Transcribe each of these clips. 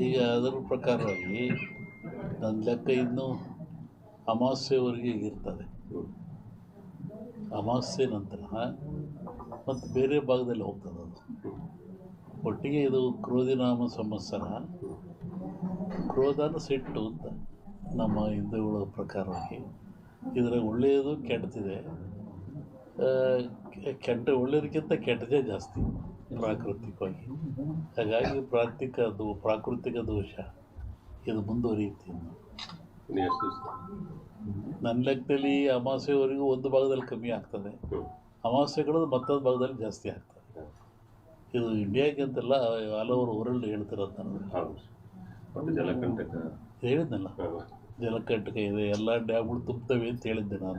ಈಗ ಅದರ ಪ್ರಕಾರವಾಗಿ ನನ್ನ ಲೆಕ್ಕ ಇನ್ನೂ ಅಮಾವಾಸ್ಯವರೆಗೆ ಇರ್ತದೆ. ಅಮಾವಾಸ್ಯೆ ನಂತರ ಮತ್ತು ಬೇರೆ ಭಾಗದಲ್ಲಿ ಹೋಗ್ತದೆ ಅದು. ಒಟ್ಟಿಗೆ ಇದು ಕ್ರೋಧಿನಾಮ ಸಂವತ್ಸರ ಕ್ರೋಧನ ಸಿಟ್ಟು ಅಂತ ನಮ್ಮ ಹಿಂದೂಗಳ ಪ್ರಕಾರವಾಗಿ ಇದರ ಒಳ್ಳೆಯದು ಕೆಟ್ಟದಿದೆ. ಆ, ಕೆ- ಕೆಟ್ಟ ಒಳ್ಳೆಯದಕ್ಕಿಂತ ಕೆಟ್ಟದೇ ಜಾಸ್ತಿ ಪ್ರಾಕೃತಿಕವಾಗಿ ಹಾಗಾಗಿ ಪ್ರಾಕೃತಿಕ ಅದು ಪ್ರಾಕೃತಿಕ ದೋಷ ಇದು ಮುಂದುವರಿಯುತ್ತೆ ನನ್ನ ಲೆಕ್ಕದಲ್ಲಿ ಅಮಾವಾಸ್ಯವರೆಗೂ ಒಂದು ಭಾಗದಲ್ಲಿ ಕಮ್ಮಿ ಆಗ್ತದೆ. ಹ್ಞೂ ಅಮಾವಾಸ್ಯೆಗಳು ಮತ್ತೊಂದು ಭಾಗದಲ್ಲಿ ಜಾಸ್ತಿ ಆಗ್ತದೆ. ಇದು ಇಂಡಿಯಾಗೆ ಅಂತಲ್ಲ ಓವರ್ ವರ್ಲ್ಡ್ ಹೇಳ್ತಿರೋದು ನನಗೆ ಹೇಳಿದ್ನಲ್ಲ? ಜಲಕಂಟಕ ಇದೆ ಎಲ್ಲ ಡ್ಯಾಮ್ಗಳು ತುಂಬ್ತವೆ ಅಂತ ಹೇಳಿದ್ದೆ ನಾನು.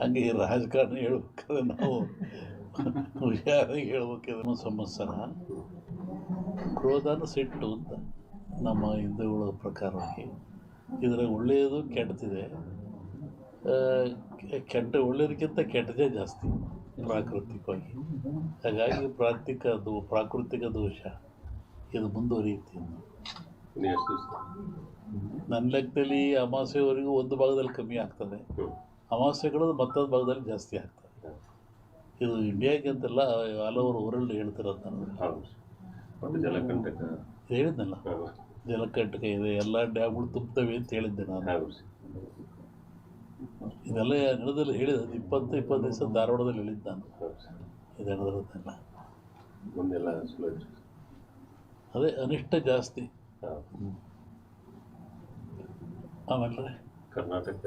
ಹಂಗೆ ರಾಜಕಾರಣ ಹೇಳ್ಬೇಕಾದ್ರೆ ನಾವು ಹುಷಾರಾಗಿ ಹೇಳ್ಬೇಕಿದ್ರೆ ಸಂವತ್ಸರ ಕ್ರೋಧನ ಸಿಟ್ಟು ಅಂತ ನಮ್ಮ ಹಿಂದೂಗಳ ಪ್ರಕಾರವಾಗಿ. ಇದರ ಒಳ್ಳೆಯದು ಕೆಟ್ಟದಿದೆ. ಕೆಟ್ಟ ಒಳ್ಳೆಯದಕ್ಕಿಂತ ಕೆಟ್ಟದೇ ಜಾಸ್ತಿ ಪ್ರಾಕೃತಿಕವಾಗಿ. ಹಾಗಾಗಿ ಪ್ರಾಕೃತಿಕ ಅದು ಪ್ರಾಕೃತಿಕ ದೋಷ ಇದು ಮುಂದುವರಿಯುತ್ತೆ ನನ್ನ ಲೆಕ್ಕದಲ್ಲಿ ಅಮಾವಾಸ್ಯೆವರೆಗೂ ಒಂದು ಭಾಗದಲ್ಲಿ ಕಮ್ಮಿ ಆಗ್ತದೆ. ಅಮಾವಾಸ್ಯೆಗಳು ಮತ್ತೊಂದು ಭಾಗದಲ್ಲಿ ಜಾಸ್ತಿ ಆಗ್ತದೆ. ಇದು ಇಂಡಿಯಾಗೆ ಅಂತಲ್ಲ ಹಲವರು ವರ್ಲ್ಡ್ ಹೇಳ್ತಿರೋದು ನಾನು. ಹೇಳಿದ್ನಲ್ಲ. ಜಲಕಂಟಕ ಇದೆ ಎಲ್ಲ ಡ್ಯಾಮ್ಗಳು ತುಂಬ್ತವೆ ಅಂತ ಹೇಳಿದ್ದೆ ನಾನು. ಇದೆಲ್ಲ ನಡೆದಲ್ಲಿ ಹೇಳಿದ ಇಪ್ಪತ್ತು ಇಪ್ಪತ್ತು ದಿವಸ ಧಾರವಾಡದಲ್ಲಿ ಹೇಳಿದ್ದು ನಾನು. ಇದು ನಡೆದಿರೋದೆಲ್ಲ ಮುಂದೆಲ್ಲ ಅದೇ ಅನಿಷ್ಟ ಜಾಸ್ತಿ. ಆಮೇಲೆ? ಕರ್ನಾಟಕ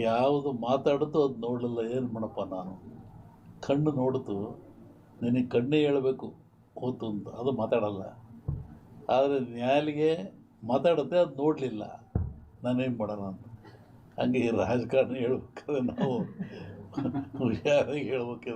ಯಾವುದು ಮಾತಾಡುತ್ತೋ ಅದು ನೋಡಲಿಲ್ಲ ಏನು ಮಾಡಪ್ಪ ನಾನು? ಕಣ್ಣು ನೋಡ್ತು ನಿನಗೆ ಕಣ್ಣೇ ಹೇಳಬೇಕು ಹೋತು ಅಂತ. ಅದು ಮಾತಾಡಲ್ಲ. ಆದರೆ ನ್ಯಾಯಾಲಿಗೆ ಮಾತಾಡುತ್ತೆ ಅದು ನೋಡಲಿಲ್ಲ. ನಾನೇನು ಮಾಡೋಣ ಅಂತ. ಹಂಗೆ ರಾಜಕಾರಣ ಹೇಳ್ಬೇಕಾದ್ರೆ ನಾವು ಹುಷಾರಾಗಿ ಹೇಳ್ಬೇಕಿದ್ರೆ